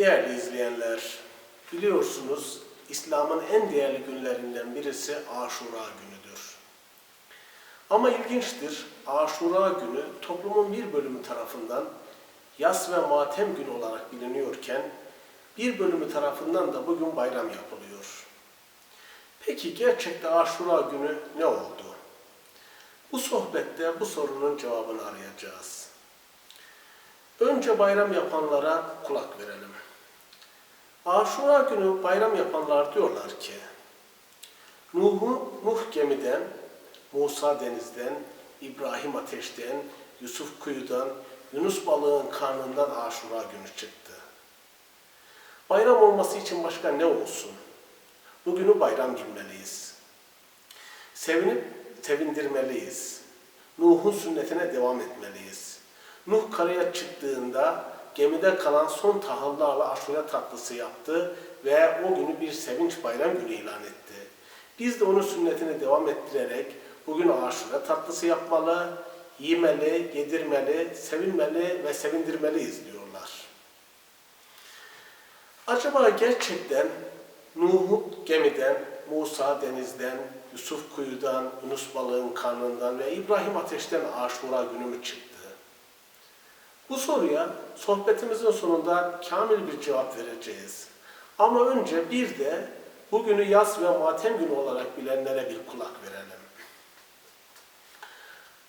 Değerli izleyenler, biliyorsunuz İslam'ın en değerli günlerinden birisi Aşura günüdür. Ama ilginçtir, Aşura günü toplumun bir bölümü tarafından yas ve matem günü olarak biliniyorken bir bölümü tarafından da bugün bayram yapılıyor. Peki gerçekte Aşura günü ne oldu? Bu sohbette bu sorunun cevabını arayacağız. Önce bayram yapanlara kulak verelim. Aşura günü bayram yapanlar diyorlar ki, Nuh'u Nuh gemiden, Musa denizden, İbrahim ateşten, Yusuf kuyudan, Yunus balığın karnından Aşura günü çıktı. Bayram olması için başka ne olsun? Bugünü bayram bilmeliyiz. Sevinip sevindirmeliyiz. Nuh'un sünnetine devam etmeliyiz. Nuh karaya çıktığında gemide kalan son tahıllarla aşure tatlısı yaptı ve o günü bir sevinç bayram günü ilan etti. Biz de onun sünnetine devam ettirerek bugün aşure tatlısı yapmalı, yemeli, yedirmeli, sevinmeli ve sevindirmeliyiz diyorlar. Acaba gerçekten Nuh gemiden, Musa denizden, Yusuf kuyudan, Yunus balığın karnından ve İbrahim ateşten aşura günü mü çıktı? Bu soruya sohbetimizin sonunda kamil bir cevap vereceğiz. Ama önce bir de bugünü yaz ve matem günü olarak bilenlere bir kulak verelim.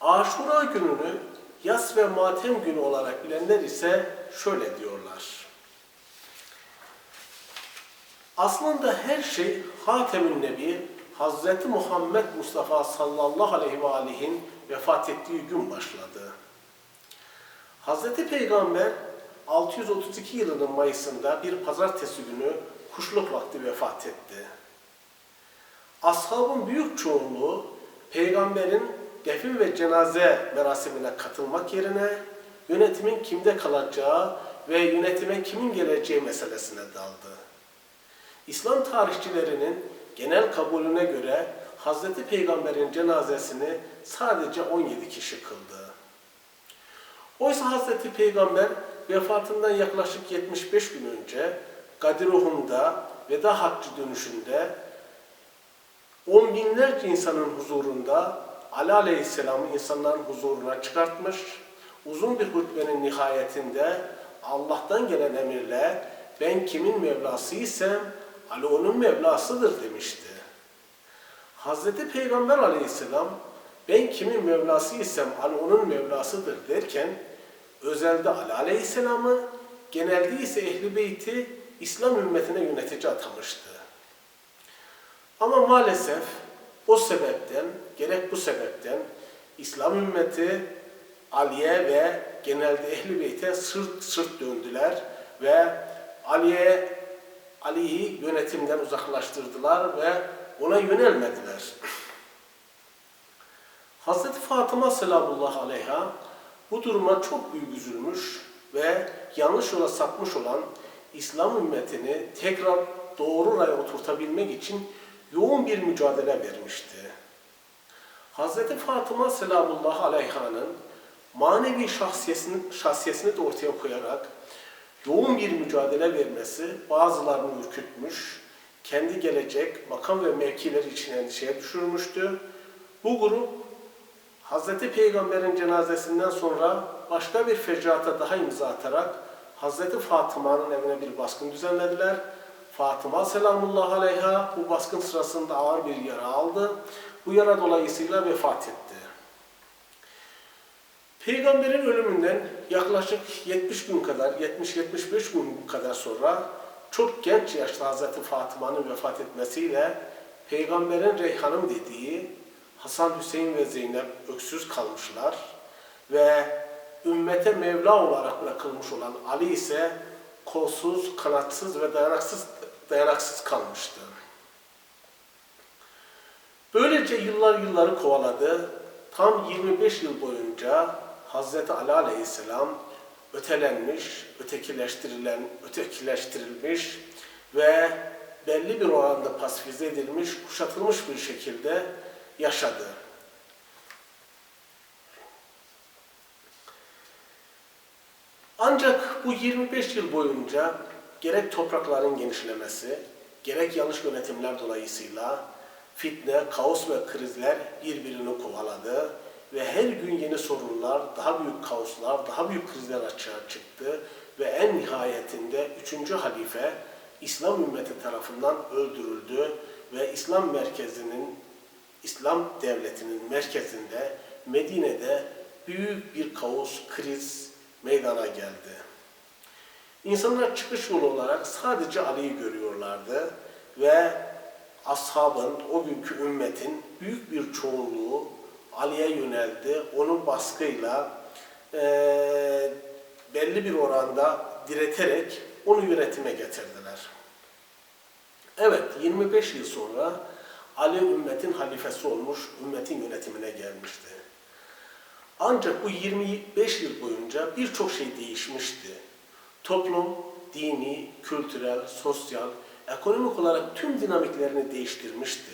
Aşura gününü yaz ve matem günü olarak bilenler ise şöyle diyorlar. Aslında her şey Hatemün Nebi Hazreti Muhammed Mustafa sallallahu aleyhi ve aleyhin vefat ettiği gün başladı. Hazreti Peygamber 632 yılının Mayıs'ında bir pazartesi günü kuşluk vakti vefat etti. Ashabın büyük çoğunluğu peygamberin defin ve cenaze merasimine katılmak yerine yönetimin kimde kalacağı ve yönetime kimin geleceği meselesine daldı. İslam tarihçilerinin genel kabulüne göre Hazreti Peygamber'in cenazesini sadece 17 kişi kıldı. Oysa Hazreti Peygamber vefatından yaklaşık 75 gün önce Gadiruhum'da veda haccı dönüşünde on binlerce insanın huzurunda Ali Aleyhisselam'ı insanların huzuruna çıkartmış, uzun bir hutbenin nihayetinde Allah'tan gelen emirle ben kimin Mevlasıysam Ali onun Mevlasıdır demişti. Hazreti Peygamber Aleyhisselam ben kimin Mevlasıysam Ali onun Mevlasıdır derken özelde Ali Aleyhisselam'ı, genelde ise Ehli Beyt'i İslam ümmetine yönetici atamıştı. Ama maalesef o sebepten, gerek bu sebepten İslam ümmeti Ali'ye ve genelde Ehli Beyt'e sırt sırt döndüler ve Ali'ye Ali'yi yönetimden uzaklaştırdılar ve ona yönelmediler. Hazreti Fatıma selamullah aleyha bu duruma çok büyük üzülmüş ve yanlış yola sapmış olan İslam ümmetini tekrar doğru raya oturtabilmek için yoğun bir mücadele vermişti. Hazreti Fatıma selamullah aleyhanın manevi şahsiyesini, şahsiyesini de ortaya koyarak yoğun bir mücadele vermesi bazılarını ürkütmüş, kendi gelecek, makam ve mevkileri için endişeye düşürmüştü. Bu grup Hazreti Peygamber'in cenazesinden sonra başka bir fecaata daha imza atarak Hazreti Fatıma'nın evine bir baskın düzenlediler. Fatıma selamullah aleyha bu baskın sırasında ağır bir yara aldı. Bu yara dolayısıyla vefat etti. Peygamberin ölümünden yaklaşık 70 gün kadar, 70-75 gün kadar sonra çok genç yaşta Hazreti Fatıma'nın vefat etmesiyle Peygamberin Reyhan'ım dediği Hasan Hüseyin ve Zeynep öksüz kalmışlar ve ümmete Mevla olarak bırakılmış olan Ali ise kolsuz, kanatsız ve dayanaksız, dayanaksız kalmıştı. Böylece yıllar yılları kovaladı. Tam 25 yıl boyunca Hazreti Ali Aleyhisselam ötelenmiş, ötekileştirilen, ötekileştirilmiş ve belli bir oranda pasifize edilmiş, kuşatılmış bir şekilde yaşadı. Ancak bu 25 yıl boyunca gerek toprakların genişlemesi, gerek yanlış yönetimler dolayısıyla fitne, kaos ve krizler birbirini kovaladı ve her gün yeni sorunlar, daha büyük kaoslar, daha büyük krizler açığa çıktı ve en nihayetinde 3. halife İslam ümmeti tarafından öldürüldü ve İslam merkezinin, İslam devletinin merkezinde Medine'de büyük bir kaos, kriz meydana geldi. İnsanlar çıkış yolu olarak sadece Ali'yi görüyorlardı ve ashabın, o günkü ümmetin büyük bir çoğunluğu Ali'ye yöneldi. Onun baskıyla eee, belli bir oranda direterek onu yönetime getirdiler. Evet, 25 yıl sonra Ali ümmetin halifesi olmuş, ümmetin yönetimine gelmişti. Ancak bu 25 yıl boyunca birçok şey değişmişti. Toplum, dini, kültürel, sosyal, ekonomik olarak tüm dinamiklerini değiştirmişti.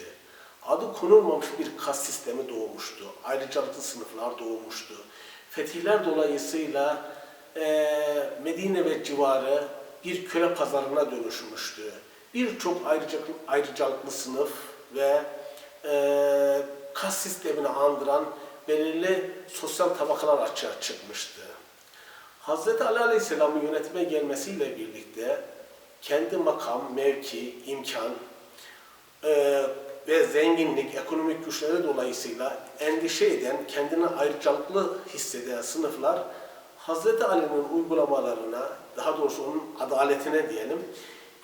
Adı konulmamış bir kas sistemi doğmuştu. Ayrıcalıklı sınıflar doğmuştu. Fetihler dolayısıyla eee, Medine ve civarı bir köle pazarına dönüşmüştü. Birçok ayrıcalıklı, ayrıcalıklı sınıf ve eee kas sistemini andıran belirli sosyal tabakalar açığa çıkmıştı. Hazreti Ali Aleyhisselam'ın yönetime gelmesiyle birlikte kendi makam, mevki, imkan e, ve zenginlik, ekonomik güçleri dolayısıyla endişe eden, kendini ayrıcalıklı hisseden sınıflar Hazreti Ali'nin uygulamalarına, daha doğrusu onun adaletine diyelim,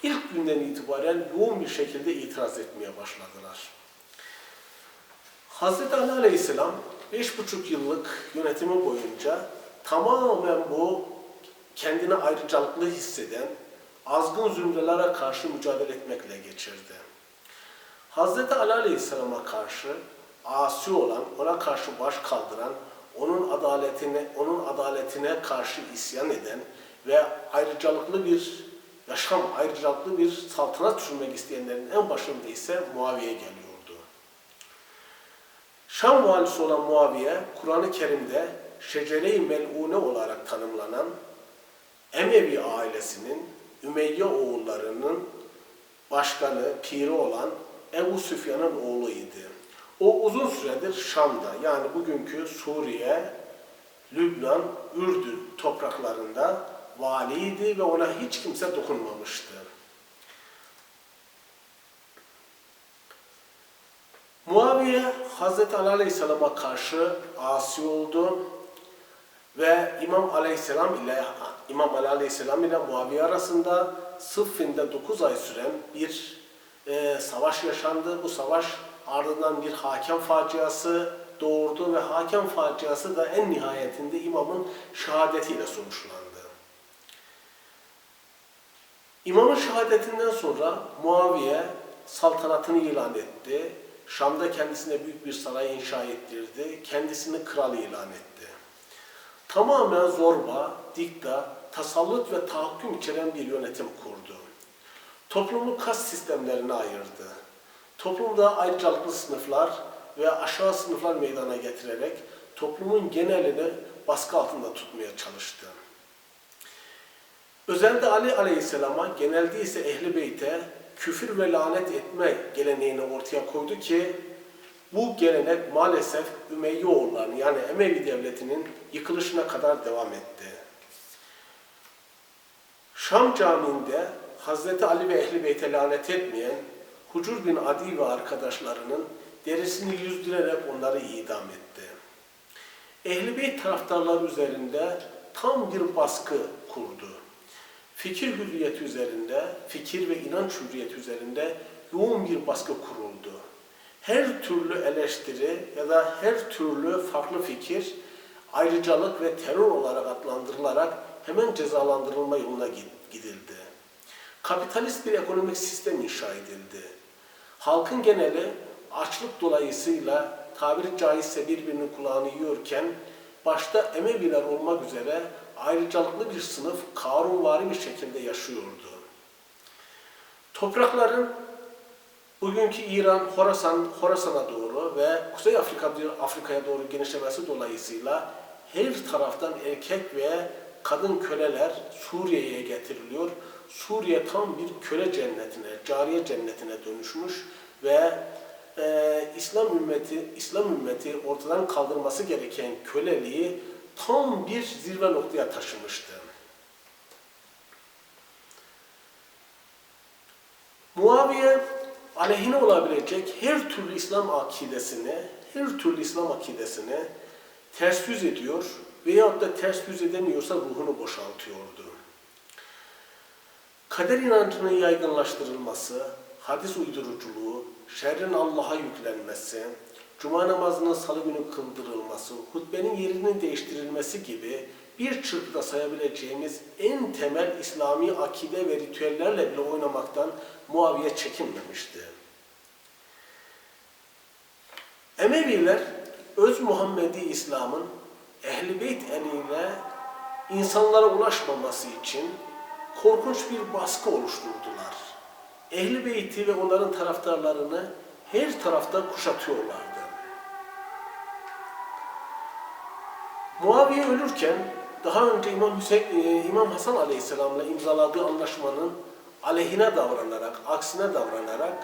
ilk günden itibaren yoğun bir şekilde itiraz etmeye başladılar. Hazreti Ali Aleyhisselam beş buçuk yıllık yönetimi boyunca tamamen bu kendine ayrıcalıklı hisseden azgın zümrelere karşı mücadele etmekle geçirdi. Hazreti Ali Aleyhisselam'a karşı asi olan, ona karşı baş kaldıran, onun adaletine, onun adaletine karşı isyan eden ve ayrıcalıklı bir yaşam, ayrıcalıklı bir saltanat sürmek isteyenlerin en başında ise Muaviye geliyordu. Şam valisi olan Muaviye, Kur'an-ı Kerim'de şecere-i mel'une olarak tanımlanan Emevi ailesinin Ümeyye oğullarının başkanı, piri olan Ebu Süfyan'ın oğluydu. O uzun süredir Şam'da yani bugünkü Suriye, Lübnan, Ürdün topraklarında valiydi ve ona hiç kimse dokunmamıştı. Muaviye Hazreti Ali Aleyhisselam'a karşı asi oldu ve İmam Aleyhisselam ile İmam Ali Aleyhisselam ile Muaviye arasında Sıffin'de 9 ay süren bir e, savaş yaşandı. Bu savaş ardından bir hakem faciası doğurdu ve hakem faciası da en nihayetinde imamın şehadetiyle sonuçlandı. İmamın şehadetinden sonra Muaviye saltanatını ilan etti. Şam'da kendisine büyük bir saray inşa ettirdi. Kendisini kral ilan etti. Tamamen zorba, dikta, tasallut ve tahakküm içeren bir yönetim kurdu. Toplumu kas sistemlerine ayırdı. Toplumda ayrıcalıklı sınıflar ve aşağı sınıflar meydana getirerek toplumun genelini baskı altında tutmaya çalıştı. Özelde Ali Aleyhisselam'a, genelde ise Ehli Beyt'e küfür ve lanet etme geleneğini ortaya koydu ki bu gelenek maalesef Ümeyye oğullarının yani Emevi devletinin yıkılışına kadar devam etti. Şam Camii'nde Hazreti Ali ve Ehli Beyt'e lanet etmeyen Hucur bin Adi ve arkadaşlarının derisini yüzdürerek onları idam etti. Ehli Beyt taraftarları üzerinde tam bir baskı kurdu. Fikir hürriyeti üzerinde, fikir ve inanç hürriyeti üzerinde yoğun bir baskı kuruldu. Her türlü eleştiri ya da her türlü farklı fikir ayrıcalık ve terör olarak adlandırılarak hemen cezalandırılma yoluna gidildi. Kapitalist bir ekonomik sistem inşa edildi. Halkın geneli açlık dolayısıyla tabiri caizse birbirinin kulağını yiyorken başta Emeviler olmak üzere ayrıcalıklı bir sınıf Karunvari bir şekilde yaşıyordu. Toprakların bugünkü İran, Horasan, Horasan'a doğru ve Kuzey Afrika Afrika'ya doğru genişlemesi dolayısıyla her taraftan erkek ve kadın köleler Suriye'ye getiriliyor. Suriye tam bir köle cennetine, cariye cennetine dönüşmüş ve e, İslam ümmeti İslam ümmeti ortadan kaldırması gereken köleliği tam bir zirve noktaya taşımıştı. Muaviye aleyhine olabilecek her türlü İslam akidesini, her türlü İslam akidesini ters yüz ediyor veyahut da ters yüz edemiyorsa ruhunu boşaltıyordu. Kader inancının yaygınlaştırılması, hadis uyduruculuğu, şerrin Allah'a yüklenmesi, cuma namazının salı günü kıldırılması, hutbenin yerinin değiştirilmesi gibi bir çırpıda sayabileceğimiz en temel İslami akide ve ritüellerle bile oynamaktan Muaviye çekinmemişti. Emeviler öz Muhammedi İslam'ın Ehl-i Beyt eliyle insanlara ulaşmaması için korkunç bir baskı oluşturdular. Ehl-i Beyt'i ve onların taraftarlarını her tarafta kuşatıyorlardı. Muaviye ölürken daha önce İmam, Hüseyin, e, İmam Hasan Aleyhisselam'la imzaladığı anlaşmanın aleyhine davranarak, aksine davranarak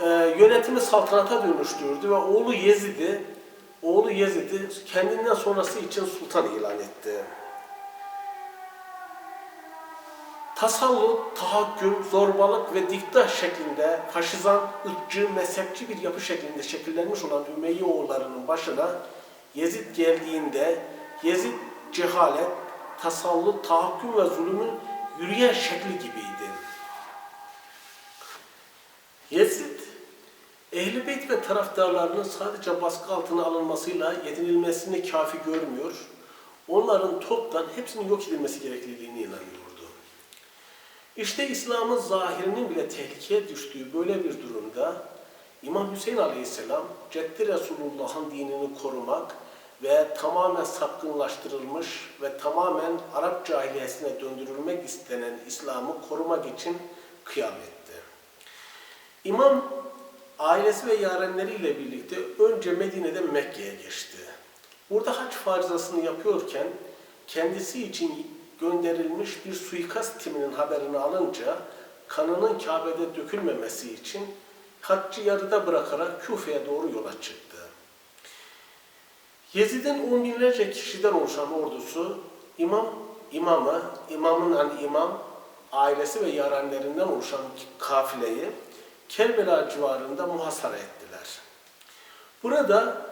e, yönetimi saltanata dönüştürdü ve oğlu Yezid'i oğlu Yezid'i kendinden sonrası için sultan ilan etti. Tasallut, tahakküm, zorbalık ve dikta şeklinde faşizan, ırkçı, mezhepçi bir yapı şeklinde şekillenmiş olan Ümeyye oğullarının başına Yezid geldiğinde Yezid cehalet, tasallut, tahakküm ve zulümün yürüyen şekli gibiydi. Yezid, Ehl-i Beyt ve taraftarlarının sadece baskı altına alınmasıyla yetinilmesini kafi görmüyor, onların toptan hepsinin yok edilmesi gerekliliğine inanıyordu. İşte İslam'ın zahirinin bile tehlikeye düştüğü böyle bir durumda İmam Hüseyin Aleyhisselam Ceddi Resulullah'ın dinini korumak ve tamamen sapkınlaştırılmış ve tamamen Arap cahiliyesine döndürülmek istenen İslam'ı korumak için kıyam etti. İmam ailesi ve yarenleriyle birlikte önce Medine'de Mekke'ye geçti. Burada hac farzasını yapıyorken kendisi için gönderilmiş bir suikast timinin haberini alınca kanının Kabe'de dökülmemesi için haccı yarıda bırakarak Küfe'ye doğru yola çıktı. Yezid'in on binlerce kişiden oluşan ordusu imam, imamı, imamın yani imam, ailesi ve yarenlerinden oluşan kafileyi Kerbela civarında muhasara ettiler. Burada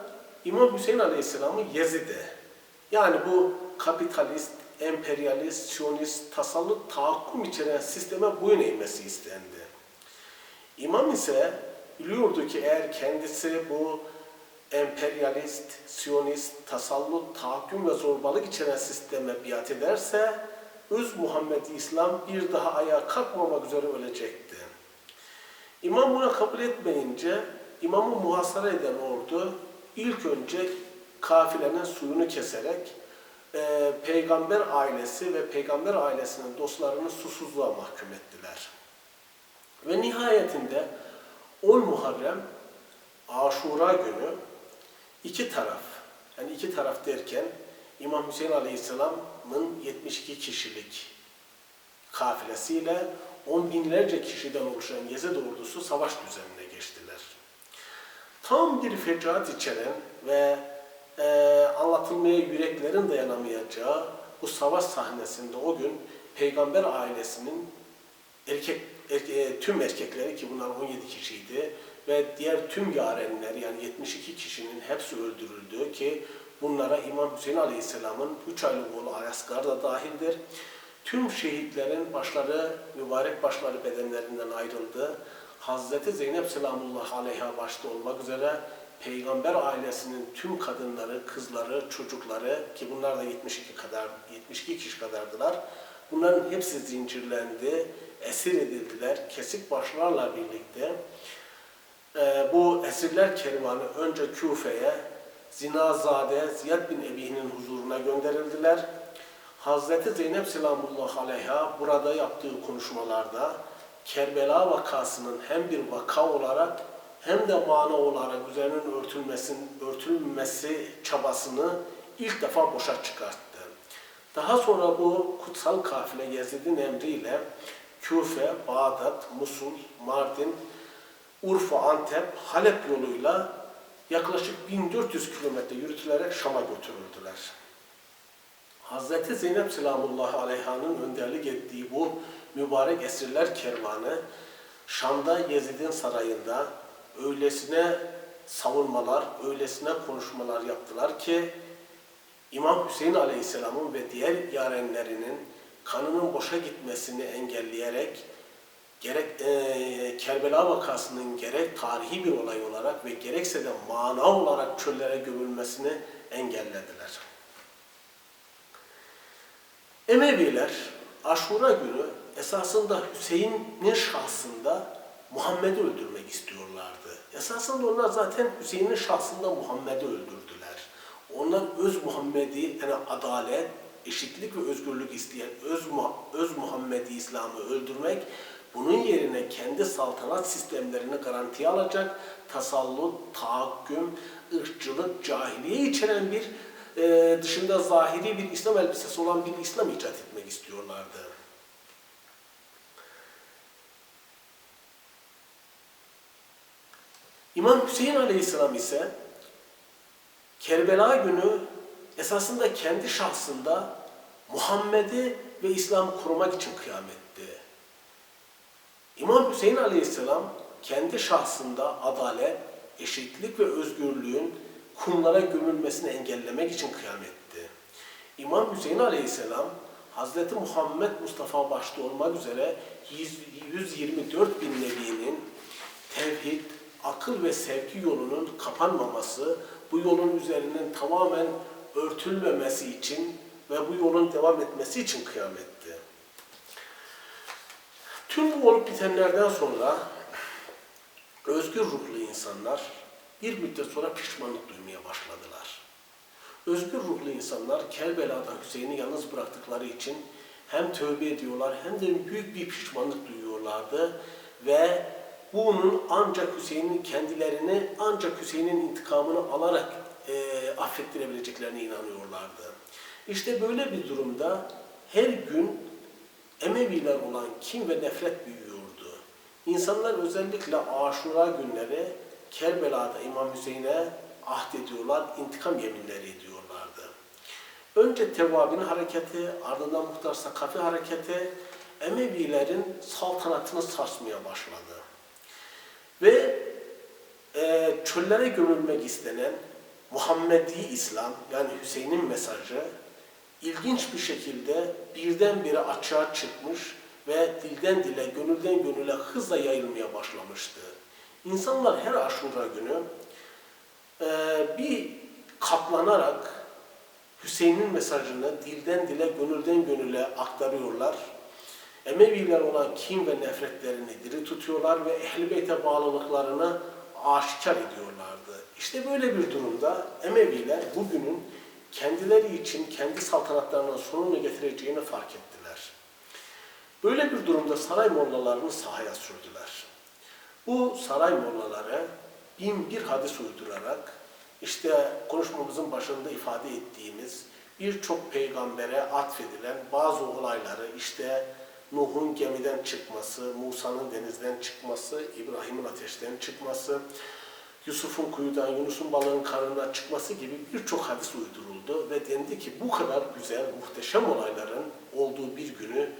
İmam Hüseyin Aleyhisselam'ı Yezid'e yani bu kapitalist, emperyalist, siyonist, tasallut, tahakküm içeren sisteme boyun eğmesi istendi. İmam ise biliyordu ki eğer kendisi bu emperyalist, siyonist, tasallut, tahakküm ve zorbalık içeren sisteme biat ederse öz Muhammed İslam bir daha ayağa kalkmamak üzere ölecekti. İmam buna kabul etmeyince imamı muhasara eden ordu ilk önce kafilenin suyunu keserek e, peygamber ailesi ve peygamber ailesinin dostlarını susuzluğa mahkum ettiler. Ve nihayetinde 10 Muharrem Aşura günü iki taraf, yani iki taraf derken İmam Hüseyin Aleyhisselam'ın 72 kişilik kafilesiyle on binlerce kişiden oluşan Yezid ordusu savaş düzenine geçtiler. Tam bir fecaat içeren ve e, anlatılmaya yüreklerin dayanamayacağı bu savaş sahnesinde o gün peygamber ailesinin erkek, erke, tüm erkekleri ki bunlar 17 kişiydi ve diğer tüm yarenler yani 72 kişinin hepsi öldürüldü ki bunlara İmam Hüseyin Aleyhisselam'ın 3 aylık oğlu Ayasgar da dahildir. Tüm şehitlerin başları, mübarek başları bedenlerinden ayrıldı. Hazreti Zeynep Selamullah Aleyha başta olmak üzere peygamber ailesinin tüm kadınları, kızları, çocukları ki bunlar da 72 kadar 72 kişi kadardılar. Bunların hepsi zincirlendi, esir edildiler. Kesik başlarla birlikte esirler kervanı önce Küfe'ye Zinazade Ziyad bin Ebi'nin huzuruna gönderildiler. Hazreti Zeynep Selamullah Aleyha burada yaptığı konuşmalarda Kerbela vakasının hem bir vaka olarak hem de mana olarak üzerinin örtülmesi çabasını ilk defa boşa çıkarttı. Daha sonra bu kutsal kafile Yezid'in emriyle Küfe, Bağdat, Musul, Mardin, Urfa, Antep, Halep yoluyla yaklaşık 1400 kilometre yürütülerek Şam'a götürüldüler. Hazreti Zeynep Selamullahi Aleyha'nın önderlik ettiği bu mübarek esirler kervanı Şam'da Yezid'in sarayında öylesine savunmalar, öylesine konuşmalar yaptılar ki İmam Hüseyin Aleyhisselam'ın ve diğer yarenlerinin kanının boşa gitmesini engelleyerek gerek eee Kerbela vakasının gerek tarihi bir olay olarak ve gerekse de mana olarak çöllere gömülmesini engellediler. Emeviler Aşura günü esasında Hüseyin'in şahsında Muhammed'i öldürmek istiyorlardı. Esasında onlar zaten Hüseyin'in şahsında Muhammed'i öldürdüler. Onlar öz Muhammed'i yani adalet, eşitlik ve özgürlük isteyen öz, öz Muhammed'i İslam'ı öldürmek bunun yerine kendi saltanat sistemlerini garantiye alacak tasallut, tahakküm, ırkçılık, cahiliye içeren bir e, dışında zahiri bir İslam elbisesi olan bir İslam icat etmek istiyorlardı. İmam Hüseyin Aleyhisselam ise Kerbela günü esasında kendi şahsında Muhammed'i ve İslam'ı korumak için kıyam etti. İmam Hüseyin Aleyhisselam kendi şahsında adalet, eşitlik ve özgürlüğün kumlara gömülmesini engellemek için kıyam etti. İmam Hüseyin Aleyhisselam Hazreti Muhammed Mustafa başta olmak üzere 124 bin nebinin tevhid, akıl ve sevgi yolunun kapanmaması, bu yolun üzerinin tamamen örtülmemesi için ve bu yolun devam etmesi için kıyam etti. Tüm bu olup bitenlerden sonra özgür ruhlu insanlar bir müddet sonra pişmanlık duymaya başladılar. Özgür ruhlu insanlar Kerbela'da Hüseyin'i yalnız bıraktıkları için hem tövbe ediyorlar hem de büyük bir pişmanlık duyuyorlardı ve bunun ancak Hüseyin'in kendilerini ancak Hüseyin'in intikamını alarak e, affettirebileceklerine inanıyorlardı. İşte böyle bir durumda her gün Emeviler olan kin ve nefret büyüyordu. İnsanlar özellikle Aşura günleri Kerbela'da İmam Hüseyin'e ahd ediyorlar, intikam yeminleri ediyorlardı. Önce Tevvabin hareketi, ardından Muhtar Sakafi hareketi Emevilerin saltanatını sarsmaya başladı. Ve e, çöllere gömülmek istenen Muhammedi İslam yani Hüseyin'in mesajı ilginç bir şekilde birdenbire açığa çıkmış ve dilden dile, gönülden gönüle hızla yayılmaya başlamıştı. İnsanlar her aşura günü e, bir katlanarak Hüseyin'in mesajını dilden dile, gönülden gönüle aktarıyorlar. Emeviler olan kin ve nefretlerini diri tutuyorlar ve Ehl-i Beyt'e bağlılıklarını aşikar ediyorlardı. İşte böyle bir durumda Emeviler bugünün kendileri için kendi saltanatlarının sonunu getireceğini fark ettiler. Böyle bir durumda saray mollalarını sahaya sürdüler. Bu saray mollaları bin bir hadis uydurarak işte konuşmamızın başında ifade ettiğimiz birçok peygambere atfedilen bazı olayları işte Nuh'un gemiden çıkması, Musa'nın denizden çıkması, İbrahim'in ateşten çıkması, Yusuf'un kuyudan, Yunus'un balığın karnından çıkması gibi birçok hadis uyduruldu ve dendi ki bu kadar güzel, muhteşem olayların olduğu bir günü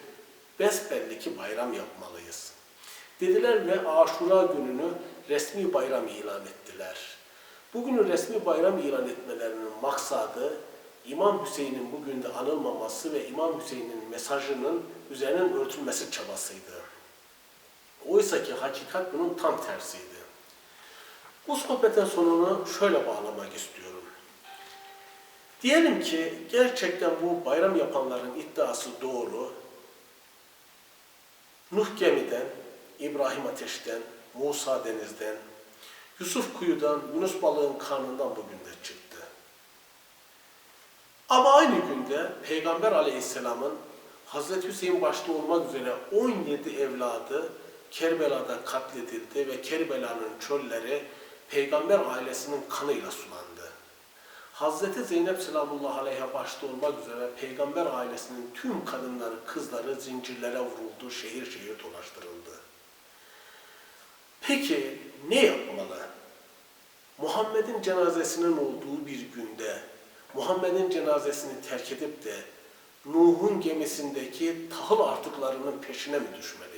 besbelli ki bayram yapmalıyız. Dediler ve Aşura gününü resmi bayram ilan ettiler. Bugünü resmi bayram ilan etmelerinin maksadı İmam Hüseyin'in bugün de anılmaması ve İmam Hüseyin'in mesajının üzerinin örtülmesi çabasıydı. Oysa ki hakikat bunun tam tersiydi. Bu sohbetin sonunu şöyle bağlamak istiyorum. Diyelim ki gerçekten bu bayram yapanların iddiası doğru. Nuh gemiden, İbrahim ateşten, Musa denizden, Yusuf kuyudan, Yunus balığın karnından bugün de çıktı. Ama aynı günde Peygamber aleyhisselamın Hazreti Hüseyin başta olmak üzere 17 evladı Kerbela'da katledildi ve Kerbela'nın çölleri Peygamber ailesinin kanıyla sulandı. Hazreti Zeynep selamullah aleyhe başta olmak üzere peygamber ailesinin tüm kadınları, kızları zincirlere vuruldu, şehir şehir dolaştırıldı. Peki ne yapmalı? Muhammed'in cenazesinin olduğu bir günde Muhammed'in cenazesini terk edip de Nuh'un gemisindeki tahıl artıklarının peşine mi düşmeliyiz?